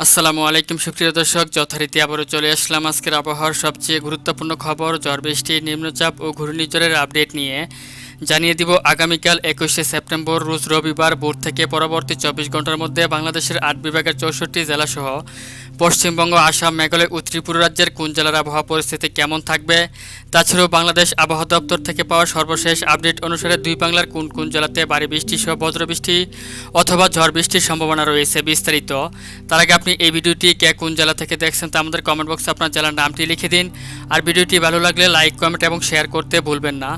আসসালামু আলাইকুম, সুপ্রিয় দর্শক। যথারীতি আবারও চলে আসলাম আজকের আবহাওয়ার সবচেয়ে গুরুত্বপূর্ণ খবর, ঝড় বৃষ্টি নিম্নচাপ ও ঘূর্ণিঝড়ের আপডেট নিয়ে। জানিয়ে দিব, আগামীকাল একুশে সেপ্টেম্বর, রোজ রবিবার ভোর থেকে পরবর্তী চব্বিশ ঘণ্টার মধ্যে বাংলাদেশের আট বিভাগের চৌষট্টি জেলাসহ পশ্চিমবঙ্গ, আসাম, মেঘালয় ও ত্রিপুরা রাজ্যের কোন জেলার আবহাওয়া পরিস্থিতি কেমন থাকবে? তাছাড়াও বাংলাদেশ আবহাওয়া দপ্তর থেকে পাওয়া সর্বশেষ আপডেট অনুসারে দুই বাংলার কোন কোন জেলাতে ভারী বৃষ্টি সহ বজ্রবৃষ্টি অথবা ঝড় বৃষ্টির সম্ভাবনা রয়েছে বিস্তারিত। তার আগে আপনি এই ভিডিওটি কে কোন জেলা থেকে দেখছেন তা আমাদের কমেন্ট বক্সে আপনার জেলার নামটি লিখে দিন। আর ভিডিওটি ভালো লাগলে লাইক কমেন্ট এবং শেয়ার করতে ভুলবেন না।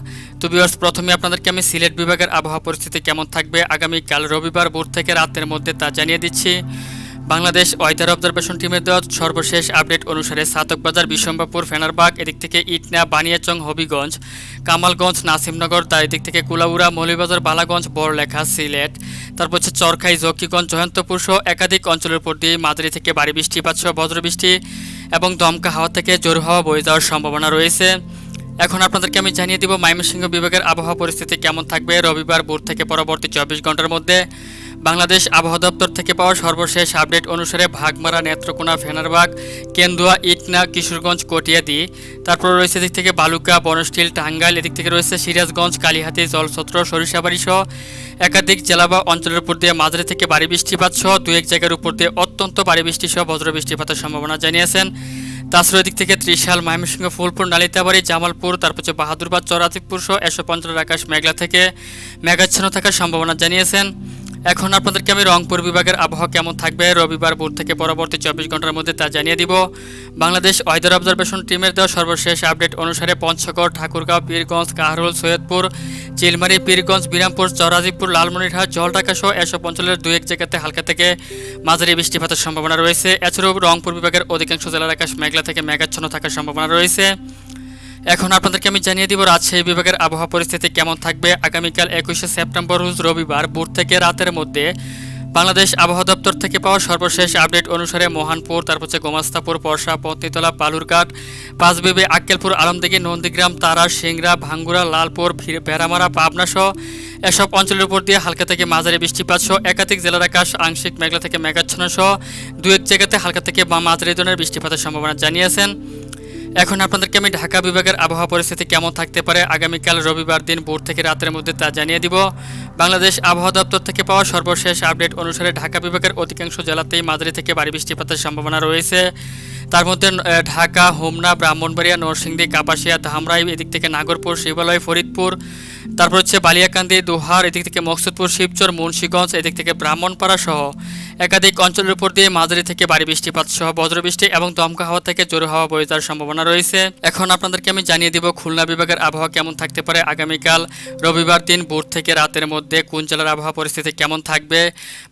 তো ভিউয়ার্স প্রথমে আপনাদেরকে আমি সিলেট বিভাগের আবহাওয়া পরিস্থিতি কেমন থাকবে? আগামীকাল রবিবার ভোর থেকে রাতের মধ্যে তা জানিয়ে দিচ্ছি। বাংলাদেশ ওয়েদার অবজারভেশন টিমের দেওয়া সর্বশেষ আপডেট অনুসারে সাতকবাজার বিশম্বাপুর ফেনারবাগ, এদিক থেকে ইটনা, বানিয়াচং, হবিগঞ্জ, কামালগঞ্জ, নাসিমনগর তার এদিক থেকে কুলাউড়া মৌলিবাজার বালাগঞ্জ, বড়লেখা, সিলেট। তারপর হচ্ছে চরখাই, জকিগঞ্জ, জয়ন্তপুর সহ একাধিক অঞ্চলের উপর দিয়ে মাঝারি থেকে ভারী বৃষ্টিপাত সহ বজ্রবৃষ্টি এবং দমকা হাওয়া থেকে জোর হাওয়া বয়ে যাওয়ার সম্ভাবনা রয়েছে। এখন আপনাদেরকে আমি জানিয়ে দিব ময়মনসিংহ বিভাগের আবহাওয়া পরিস্থিতি কেমন থাকবে রবিবার ভোর থেকে পরবর্তী চব্বিশ ঘণ্টার মধ্যে। বাংলাদেশ আবহাওয়া দপ্তর থেকে পাওয়া সর্বশেষ আপডেট অনুসারে ভাগমারা, নেত্রকোনা, ফেনারবাগ, কেন্দুয়া, ইটনা, কিশোরগঞ্জ, কটিয়াদি। তারপর রয়েছে এদিক থেকে বালুকা বনস্টিল টাঙ্গাইল, এদিক থেকে রয়েছে সিরাজগঞ্জ, কালীহাতি জলছত্র সরিষাবাড়ি সহ একাধিক জেলা বা অঞ্চলের উপর দিয়ে মাঝারি থেকে ভারী বৃষ্টিপাত সহ দু এক জায়গার উপর দিয়ে অত্যন্ত ভারী বৃষ্টি সহ বজ্র বৃষ্টিপাতের সম্ভাবনা জানিয়েছেন। তাছাড়া এদিক থেকে ত্রিশাল, ময়মনসিংহ, ফুলপুর, নালিতাবাড়ি, জামালপুর, তারপর হচ্ছে বাহাদুরবাদ চরাতিপুর সহ একশো পঞ্চাশ আকাশ মেঘলা থেকে মেঘাচ্ছন্ন থাকার সম্ভাবনা জানিয়েছেন। এখন আপনাদেরকে আমি রংপুর বিভাগের আবহাওয়া কেমন থাকবে, রবিবার ভোর থেকে পরবর্তী চব্বিশ ঘণ্টার মধ্যে তা জানিয়ে দিব। বাংলাদেশ ওয়েদার অবজারভেশন টিমের দেওয়া সর্বশেষ আপডেট অনুসারে পঞ্চগড়, ঠাকুরগাঁও, পীরগঞ্জ, কাহরুল, সৈয়দপুর চিলমারি, পীরগঞ্জ, বিরামপুর, চরাজিপুর, লালমনিরহাট, জলঢাকা সহ এসব অঞ্চলের দু এক জায়গাতে হালকা থেকে মাঝারি বৃষ্টিপাতের সম্ভাবনা রয়েছে। এছাড়াও রংপুর বিভাগের অধিকাংশ জেলার আকাশ মেঘলা থেকে মেঘাচ্ছন্ন থাকার সম্ভাবনা রয়েছে। এখন আপনাদেরকে আমি জানিয়ে দিব, রাজশাহী বিভাগের আবহাওয়া পরিস্থিতি কেমন থাকবে? আগামীকাল একুশে সেপ্টেম্বর, রোজ রবিবার, ভোর থেকে রাতের মধ্যে বাংলাদেশ আবহাওয়া দপ্তর থেকে পাওয়া সর্বশেষ আপডেট অনুসারে মহানপুর, তারপর হচ্ছে গোমাস্তাপুর পরশা পত্নীতলা বালুরঘাট, পাঁচবিবি, আক্কেলপুর, আলমদিঘি, নন্দীগ্রাম, তারা, সিংড়া ভাঙ্গুরা লালপুর ভেড়ামারা পাবনা সহ এসব অঞ্চলের উপর দিয়ে হালকা থেকে মাঝারি বৃষ্টিপাত সহ একাধিক জেলার আকাশ, আংশিক মেঘলা থেকে মেঘাচ্ছন্ন সহ দু এক জায়গাতে হালকা থেকে বা মাঝারি ধরনের বৃষ্টিপাতের সম্ভাবনা জানিয়েছেন। এখন আপনাদেরকে আমি ঢাকা বিভাগের আবহাওয়া পরিস্থিতি কেমন থাকতে পারে আগামীকাল রবিবার দিন ভোর থেকে রাতের মধ্যে তা জানিয়ে দিব। বাংলাদেশ আবহাওয়া দপ্তর থেকে পাওয়া সর্বশেষ আপডেট অনুসারে ঢাকা বিভাগের অধিকাংশ জেলাতেই মাঝারি থেকে ভারী বৃষ্টিপাতের সম্ভাবনা রয়েছে। তার মধ্যে ঢাকা, হোমনা, ব্রাহ্মণবাড়িয়া, নরসিংদী, কাপাসিয়া, ধামরাই, এদিক থেকে নাগরপুর, শিবালয়, ফরিদপুর, তারপর হচ্ছে বালিয়াকান্দি, দোহার, এদিক থেকে মকসুদপুর, শিবচর, মুন্সীগঞ্জ, এদিক থেকে ব্রাহ্মণপাড়া সহ একাধিক অঞ্চলের উপর দিয়ে মাঝারি থেকে ভারী বৃষ্টিপাত সহ বজ্রবৃষ্টি এবং দমকা হাওয়া থেকে জোর হাওয়া বয়ে যাওয়ার সম্ভাবনা রয়েছে। এখন আপনাদেরকে আমি জানিয়ে দিব, খুলনা বিভাগের আবহাওয়া কেমন থাকতে পারে আগামীকাল। রবিবার দিন ভোর থেকে রাতের মধ্যে কোন জেলার আবহাওয়া পরিস্থিতি কেমন থাকবে?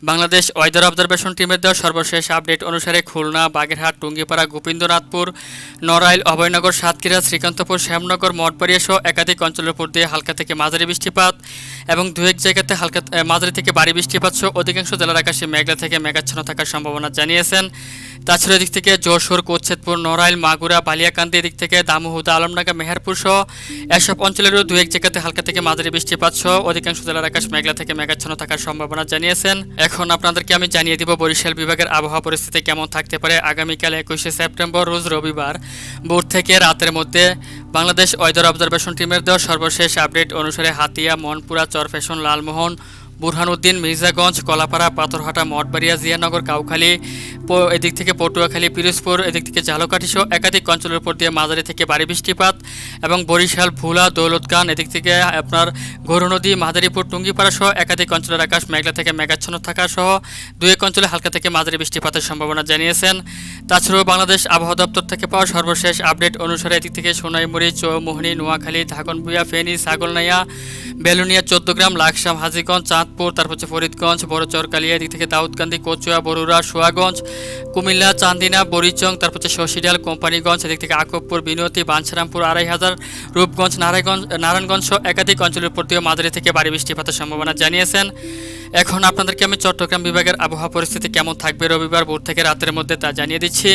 বাংলাদেশ ওয়েদার অবজারভেশন টিমের দেওয়া সর্বশেষ আপডেট অনুসারে খুলনা, বাগেরহাট, টুঙ্গিপাড়া গোবিন্দনাথপুর নড়াইল, অভয়নগর, সাতক্ষীরা, শ্রীকান্তপুর, শ্যামনগর, মঠবাড়িয়া সহ একাধিক অঞ্চলের উপর দিয়ে হালকা থেকে মাঝারি বৃষ্টিপাত। এবং দু এক জায়গাতে হালকা মাঝারি থেকে ভারী বৃষ্টিপাত সহ অধিকাংশ জেলার আকাশে মেঘলা থেকে মেঘাচ্ছন্ন থাকার সম্ভাবনা জানিয়েছেন। তাছাড়া এদিক থেকে যশোর, কোচ্ছেদপুর, নড়াইল, মাগুরা, বালিয়াকান্দি, এদিক থেকে দামোহুদা আলমডাঙ্গা, মেহেরপুর সহ এসব অঞ্চলেরও দু এক জায়গাতে হালকা থেকে মাঝারি বৃষ্টিপাত সহ অধিকাংশ জেলার আকাশ মেঘলা থেকে মেঘাচ্ছন্ন থাকার সম্ভাবনা জানিয়েছেন। এখন আপনাদেরকে আমি জানিয়ে দিব বরিশাল বিভাগের আবহাওয়া পরিস্থিতি কেমন থাকতে পারে। আগামীকাল একুশে সেপ্টেম্বর, রোজ রবিবার ভোর থেকে রাতের মধ্যে বাংলাদেশ ওয়েদার অবজারভেশন টিমের দেওয়া সর্বশেষ আপডেট অনুসারে হাতিয়া মনপুরা চর ফ্যাশন লালমোহন বুরহানুদ্দিন মির্জাগঞ্জ, কলাপাড়া, পাথরহাটা, মঠবাড়িয়া, জিয়ানগর, কাউখালী এদিক থেকে পটুয়াখালী, পিরোজপুর, এদিক থেকে ঝালকাঠি একাধিক অঞ্চলের উপর দিয়ে মাঝারি থেকে ভারী বৃষ্টিপাত এবং বরিশাল, ভুলা দৌলতগান এদিক থেকে আপনার গৌরনদী মাদারীপুর, টুঙ্গিপাড়া সহ একাধিক অঞ্চলের আকাশ মেঘলা থেকে মেঘাচ্ছন্ন থাকা সহ দুই এক অঞ্চলে হালকা থেকে মাঝারি বৃষ্টিপাতের সম্ভাবনা জানিয়েছেন। তাছাড়াও বাংলাদেশ আবহাওয়া দপ্তর থেকে পাওয়া সর্বশেষ আপডেট অনুসারে এদিক থেকে সোনাইমুড়ি, চৌমোহনী, নোয়াখালী ধাগনবুয়া ফেনী, ছাগলনাইয়া, বেলুনিয়া, চোদ্দগ্রাম, লাকসাম, হাজিগঞ্জ চাঁদপুর তারপর হচ্ছে ফরিদগঞ্জ বড় চরকালিয়া এদিক থেকে দাউদকান্দি, কচুয়া, বরুড়া, সোয়াগঞ্জ, কুমিল্লা, চান্দিনা, বরিচং, তারপর হচ্ছে শশিডাল, কোম্পানিগঞ্জ, এদিক থেকে আকবপুর বিনতি, বাঞ্ছারামপুর আড়াই হাজার রূপগঞ্জ, নারায়ণগঞ্জ নারায়ণগঞ্জ সহ একাধিক অঞ্চলের উপর দিয়েও মাঝারি থেকে ভারী বৃষ্টিপাতের সম্ভাবনা জানিয়েছেন। এখন আপনাদেরকে আমি চট্টগ্রাম বিভাগের আবহাওয়া পরিস্থিতি কেমন থাকবে রবিবার ভোর থেকে রাতের মধ্যে তা জানিয়ে দিচ্ছি।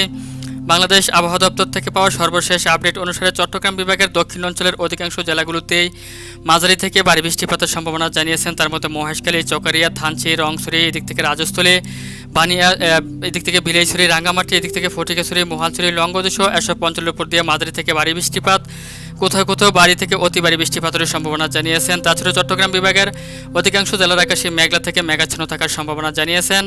বাংলাদেশ আবহাওয়া দপ্তর থেকে পাওয়া সর্বশেষ আপডেট অনুসারে চট্টগ্রাম বিভাগের দক্ষিণ অঞ্চলের অধিকাংশ জেলাগুলোতেই মাঝারি থেকে ভারী বৃষ্টিপাতের সম্ভাবনা জানিয়েছেন। তার মধ্যে মহেশখালী, চকারিয়া, থানচি, রংছড়ি, এদিক থেকে রাজস্থলে, বানিয়া এদিক থেকে বিলাইছড়ি, রাঙ্গামাটি, এদিক থেকে ফটিকাছড়ি, মহালছড়ি লঙ্গদেশ এসব অঞ্চলের উপর দিয়ে মাঝারি থেকে ভারী বৃষ্টিপাত, কোথাও কোথাও বাড়ি থেকে অতি ভারী বৃষ্টিপাতের সম্ভাবনা জানিয়েছেন। তাছাড়া চট্টগ্রাম বিভাগের অধিকাংশ জেলার আকাশে মেঘলা থেকে মেঘাচ্ছন্ন থাকার সম্ভাবনা জানিয়েছেন।